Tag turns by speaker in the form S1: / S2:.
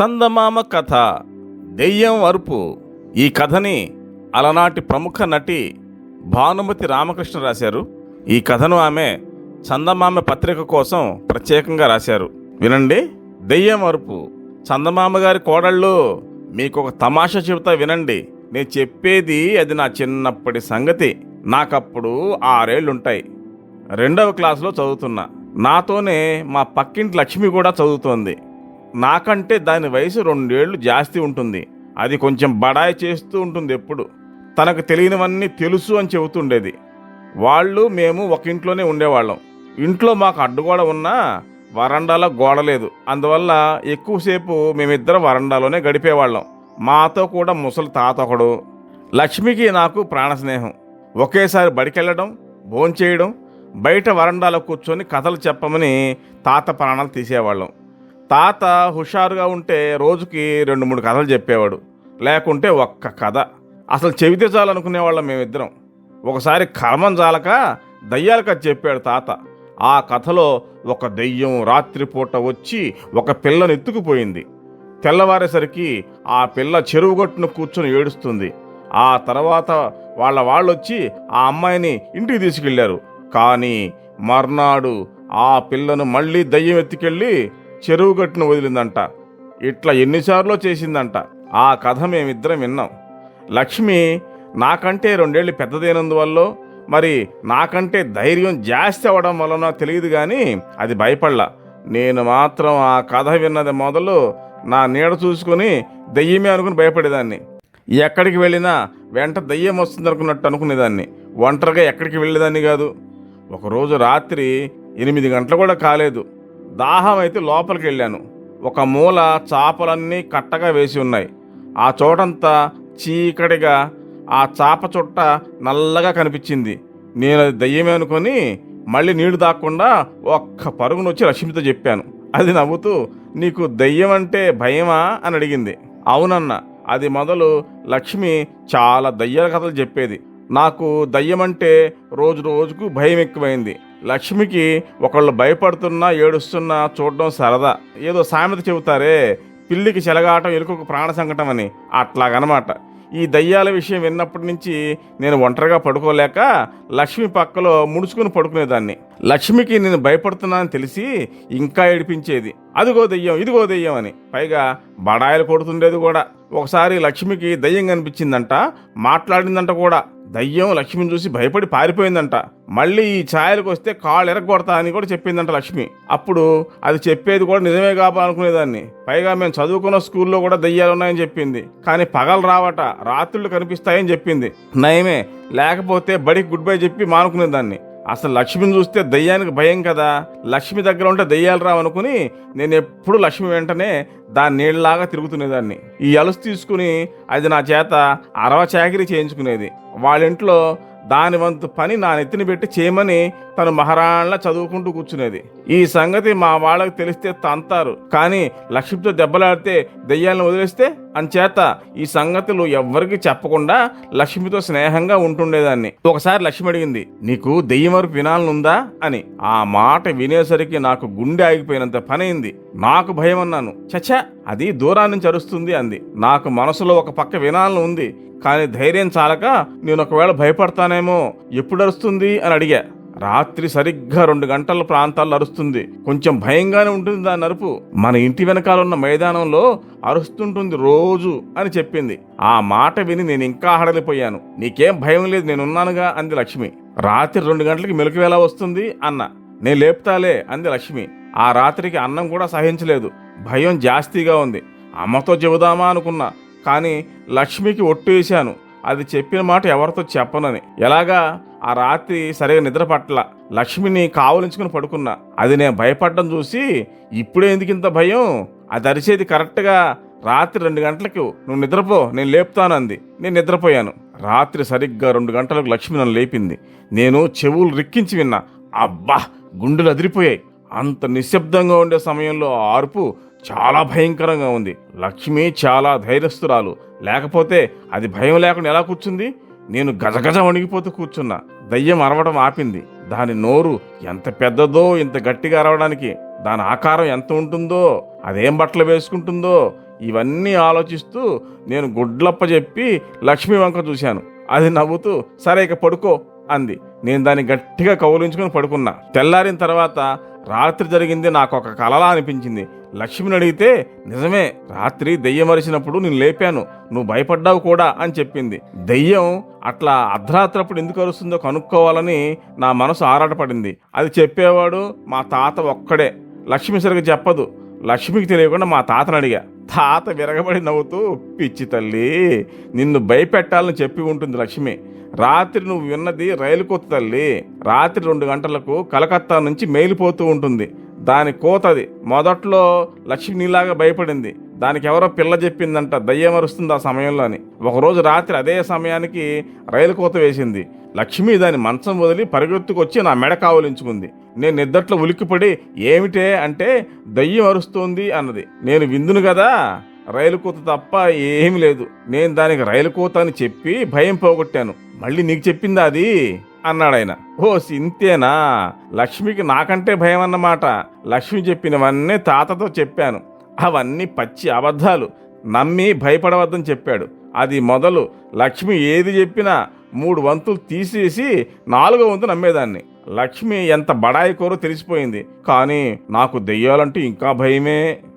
S1: చందమామ కథ దెయ్యం అరుపు. ఈ కథని అలనాటి ప్రముఖ నటి భానుమతి రామకృష్ణ రాశారు. ఈ కథను ఆమె చందమామ పత్రిక కోసం ప్రత్యేకంగా రాశారు. వినండి దెయ్యం అరుపు. చందమామ గారి కోడళ్ళు మీకు ఒక తమాషా చెబుతా వినండి. నేను చెప్పేది అది నా చిన్నప్పటి సంగతి. నాకప్పుడు ఆరేళ్ళుంటాయి రెండవ క్లాసులో చదువుతున్నా. నాతోనే మా పక్కింటి లక్ష్మి కూడా చదువుతోంది. నాకంటే దాని వయసు రెండేళ్ళు జాస్తి ఉంటుంది. అది కొంచెం బడాయి చేస్తూ ఉంటుంది ఎప్పుడు. తనకు తెలియనివన్నీ తెలుసు అని చెబుతుండేది. వాళ్ళు మేము ఒక ఇంట్లోనే ఉండేవాళ్ళం. ఇంట్లో మాకు అడ్డుగోడ ఉన్నా వరండాలో గోడ లేదు. అందువల్ల ఎక్కువసేపు మేమిద్దరం వరండాలోనే గడిపేవాళ్ళం. మాతో కూడా ముసలి తాత ఒకడు. లక్ష్మికి నాకు ప్రాణ స్నేహం. ఒకేసారి బడికెళ్ళడం భోంచేయడం బయట వరండాలో కూర్చొని కథలు చెప్పమని తాత ప్రాణాలు తీసేవాళ్ళం. తాత హుషారుగా ఉంటే రోజుకి రెండు మూడు కథలు చెప్పేవాడు. లేకుంటే ఒక్క కథ. అసలు చెబితే చాలనుకునేవాళ్ళం మేమిద్దరం. ఒకసారి కర్మం చాలక దయ్యాల కథ చెప్పాడు తాత. ఆ కథలో ఒక దెయ్యం రాత్రిపూట వచ్చి ఒక పిల్లను ఎత్తుకుపోయింది. తెల్లవారేసరికి ఆ పిల్ల చెరువుగట్టును కూర్చొని ఏడుస్తుంది. ఆ తర్వాత వాళ్ళ వాళ్ళొచ్చి ఆ అమ్మాయిని ఇంటికి తీసుకెళ్ళారు. కానీ మర్నాడు ఆ పిల్లను మళ్ళీ దయ్యం ఎత్తుకెళ్ళి చెరువు గట్టును వదిలిందంట. ఇట్లా ఎన్నిసార్లు చేసిందంట. ఆ కథ మేమిద్దరం విన్నాం. లక్ష్మి నాకంటే రెండేళ్ళు పెద్దదైనందువల్ల మరి నాకంటే ధైర్యం జాస్తి అవ్వడం వలన తెలియదు కానీ అది భయపడలా. నేను మాత్రం ఆ కథ విన్నది మొదలు నా నీడ చూసుకుని దెయ్యమే అనుకుని భయపడేదాన్ని. ఎక్కడికి వెళ్ళినా వెంట దయ్యం వస్తుంది అనుకున్నట్టు అనుకునేదాన్ని. ఒంటరిగా ఎక్కడికి వెళ్ళేదాన్ని కాదు. ఒకరోజు రాత్రి ఎనిమిది గంటలు కూడా కాలేదు. దాహం అయితే లోపలికి వెళ్ళాను ఒక మూల చాపలన్నీ కట్టగా వేసి ఉన్నాయి. ఆ చోటంతా చీకటిగా ఆ చాప చుట్ట నల్లగా కనిపించింది. నేను అది దయ్యమే అనుకొని మళ్ళీ నీళ్ళు దాక్కుండా ఒక్క పరుగును వచ్చి లక్ష్మితో చెప్పాను. అది నవ్వుతూ నీకు దయ్యం అంటే భయమా? అని అడిగింది. అవునన్న అది మొదలు లక్ష్మి చాలా దయ్యాల కథలు చెప్పేది. నాకు దయ్యం అంటే రోజు రోజుకు భయం ఎక్కువైంది లక్ష్మికి ఒకళ్ళు భయపడుతున్నా ఏడుస్తున్నా చూడడం సరదా. ఏదో సామెత చెబుతారే పిల్లికి చెలగాటం ఎలుకకు ప్రాణ సంకటం అని. అట్లాగనమాట. ఈ దయ్యాల విషయం విన్నప్పటి నుంచి నేను ఒంటరిగా పడుకోలేక లక్ష్మి పక్కలో ముడుచుకుని పడుకునేదాన్ని. లక్ష్మికి నేను భయపడుతున్నానని తెలిసి ఇంకా ఏడిపించేది. అదిగో దెయ్యం ఇదిగో దెయ్యం అని. పైగా బడాయిలు కొడుతుండేది కూడా. ఒకసారి లక్ష్మికి దయ్యం కనిపించిందంట మాట్లాడిందంట కూడా. దయ్యం లక్ష్మిని చూసి భయపడి పారిపోయిందంట. మళ్ళీ ఈ ఛాయలకు వస్తే కాళ్ళు ఎరగొడతా అని కూడా చెప్పిందంట లక్ష్మి. అప్పుడు అది చెప్పేది కూడా నిజమే కాపాలనుకునేదాన్ని పైగా మేము చదువుకున్న స్కూల్లో కూడా దయ్యాలు ఉన్నాయని చెప్పింది. కానీ పగలు రావట రాత్రులు కనిపిస్తాయని చెప్పింది. నయమే లేకపోతే బడికి గుడ్ బై చెప్పి మానుకునేదాన్ని. అసలు లక్ష్మిని చూస్తే దయ్యానికి భయం కదా? లక్ష్మి దగ్గర ఉంటే దయ్యాలు రావనుకుని నేను ఎప్పుడు లక్ష్మి వెంటనే దాని నీళ్ళలాగా తిరుగుతునేదాన్ని. ఈ అలుసు తీసుకుని అది నా చేత అరవ చాకరీ చేయించుకునేది. వాళ్ళ ఇంట్లో దాని వంతు పని నా నెత్తిని పెట్టి చేయమని తను మహారాణిలా చదువుకుంటూ కూర్చునేది. ఈ సంగతి మా వాళ్ళకి తెలిస్తే తంతారు. కానీ లక్ష్మితో దెబ్బలాడితే దెయ్యాలను వదిలేస్తే అంచేత ఈ సంగతులు ఎవ్వరికి చెప్పకుండా లక్ష్మితో స్నేహంగా ఉంటుండేదాన్ని. ఒకసారి లక్ష్మి అడిగింది నీకు దెయ్యం వరకు వినాలనుందా? అని. ఆ మాట వినేసరికి నాకు గుండె ఆగిపోయినంత పనైంది నాకు భయం అన్నాను. చచ్చా అది దూరాన్ని అరుస్తుంది అంది. నాకు మనసులో ఒక పక్క వినాలని ఉంది కానీ ధైర్యం చాలక నేను ఒకవేళ భయపడతానేమో ఎప్పుడు అరుస్తుంది? అని అడిగా. రాత్రి సరిగ్గా రెండు గంటల ప్రాంతాల్లో అరుస్తుంది. కొంచెం భయంగానే ఉంటుంది దాని అరుపు. మన ఇంటి వెనకాల ఉన్న మైదానంలో అరుస్తుంటుంది రోజు అని చెప్పింది. ఆ మాట విని నేను ఇంకా హడలిపోయాను. నీకేం భయం లేదు నేనున్నానుగా అంది లక్ష్మి. రాత్రి రెండు గంటలకి మెలకు ఎలా వస్తుంది అన్న. నేను లేపుతాలే అంది లక్ష్మి. ఆ రాత్రికి అన్నం కూడా సహించలేదు. భయం జాస్తిగా ఉంది. అమ్మతో చెబుదామా అనుకున్నా. కానీ లక్ష్మికి ఒట్టు వేశాను. అది చెప్పిన మాట ఎవరితో చెప్పనని. ఎలాగా? ఆ రాత్రి సరిగా నిద్ర పట్ల లక్ష్మిని కావలించుకుని పడుకున్నా. అది నేను భయపడ్డం చూసి ఇప్పుడే ఎందుకు ఇంత భయం? అది అరిచేది కరెక్ట్గా. రాత్రి రెండు గంటలకు నువ్వు నిద్రపో నేను లేపుతాను అంది. నేను నిద్రపోయాను. రాత్రి సరిగ్గా రెండు గంటలకు లక్ష్మి నన్ను లేపింది. నేను చెవులు రిక్కించి విన్నా. అబ్బా! గుండెలు అదిరిపోయాయి. అంత నిశ్శబ్దంగా ఉండే సమయంలో ఆర్పు చాలా భయంకరంగా ఉంది. లక్ష్మి చాలా ధైర్యస్తురాలు. లేకపోతే అది భయం లేకుండా ఎలా కూర్చుంది? నేను గజగజ వణిగిపోతూ కూర్చున్నా. దయ్యం అరవడం ఆపింది. దాని నోరు ఎంత పెద్దదో ఇంత గట్టిగా అరవడానికి దాని ఆకారం ఎంత ఉంటుందో అదేం బట్టలు వేసుకుంటుందో ఇవన్నీ ఆలోచిస్తూ నేను గుడ్లప్ప చెప్పి లక్ష్మీ వంక చూశాను. అది నవ్వుతూ సరే ఇక పడుకో అంది. నేను దాన్ని గట్టిగా కౌలించుకొని పడుకున్నా. తెల్లారిన తర్వాత రాత్రి జరిగింది నాకు ఒక కలలా అనిపించింది. లక్ష్మిని అడిగితే నిజమే రాత్రి దెయ్యం అరిచినప్పుడు నేను లేపాను నువ్వు భయపడ్డావు కూడా అని చెప్పింది. దెయ్యం అట్లా అర్ధరాత్రప్పుడు ఎందుకు అరుస్తుందో కనుక్కోవాలని నా మనసు ఆరాటపడింది. అది చెప్పేవాడు మా తాత ఒక్కడే. లక్ష్మి సరిగ్గా చెప్పదు. లక్ష్మికి తెలియకుండా మా తాతను అడిగా. తాత విరగబడి నవ్వుతూ పిచ్చి తల్లి నిన్ను భయపెట్టాలని చెప్పి ఉంటుంది లక్ష్మి. రాత్రి నువ్వు విన్నది రైలు కొత్త తల్లి. రాత్రి రెండు గంటలకు కలకత్తా నుంచి మేలిపోతూ ఉంటుంది. దాని కోతది. మొదట్లో లక్ష్మి నీలాగా భయపడింది. దానికి ఎవరో పిల్ల చెప్పిందంట దయ్యం అరుస్తుంది ఆ సమయంలో అని. ఒకరోజు రాత్రి అదే సమయానికి రైలు కోత వేసింది. లక్ష్మి దాని మంచం వదిలి పరిగెత్తుకొచ్చి నా మెడ కావలించుకుంది. నేను నిద్దట్లో ఉలిక్కిపడి ఏమిటే అంటే దయ్యం అరుస్తోంది అన్నది. నేను విందును కదా రైలు కూత తప్ప ఏమీ లేదు. నేను దానికి రైలు కూత అని చెప్పి భయం పోగొట్టాను. మళ్ళీ నీకు చెప్పిందా అది? అన్నాడాయన. ఓ సింతేనా? లక్ష్మికి నాకంటే భయం అన్నమాట లక్ష్మి చెప్పినవన్నీ తాతతో చెప్పాను. అవన్నీ పచ్చి అబద్ధాలు. నమ్మి భయపడవద్దని చెప్పాడు. అది మొదలు లక్ష్మి ఏది చెప్పినా మూడు వంతులు తీసేసి నాలుగో వంతు నమ్మేదాన్ని. లక్ష్మి ఎంత బడాయి కోరో తెలిసిపోయింది. కానీ నాకు దెయ్యాలంటే ఇంకా భయమే.